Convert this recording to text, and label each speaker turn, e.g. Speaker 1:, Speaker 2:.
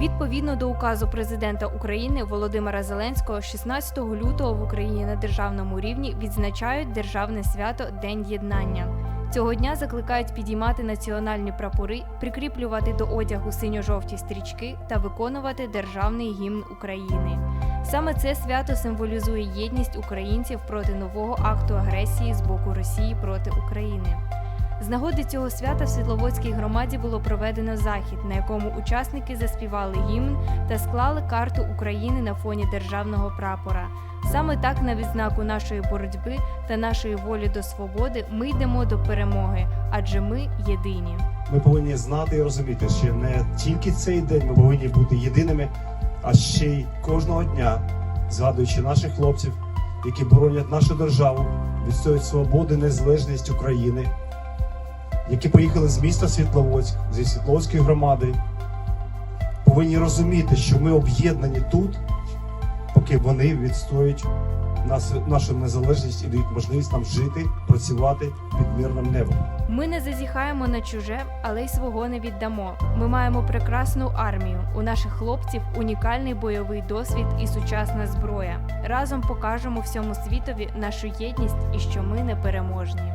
Speaker 1: Відповідно до указу президента України Володимира Зеленського, 16 лютого в Україні на державному рівні відзначають державне свято День єднання. Цього дня закликають підіймати національні прапори, прикріплювати до одягу синьо-жовті стрічки та виконувати державний гімн України. Саме це свято символізує єдність українців проти нового акту агресії з боку Росії проти України. З нагоди цього свята в Світловодській громаді було проведено захід, на якому учасники заспівали гімн та склали карту України на фоні державного прапора. Саме так, на відзнаку нашої боротьби та нашої волі до свободи, ми йдемо до перемоги, адже ми єдині.
Speaker 2: Ми повинні знати і розуміти, що не тільки цей день ми повинні бути єдиними, а ще й кожного дня, згадуючи наших хлопців, які боронять нашу державу, відстоюють свободу і незалежність України, які поїхали з міста Світловодськ, зі Світловодської громади, повинні розуміти, що ми об'єднані тут, поки вони відстоюють нас, нашу незалежність і дають можливість нам жити, працювати під мирним небом.
Speaker 1: Ми не зазіхаємо на чуже, але й свого не віддамо. Ми маємо прекрасну армію. У наших хлопців унікальний бойовий досвід і сучасна зброя. Разом покажемо всьому світові нашу єдність і що ми непереможні.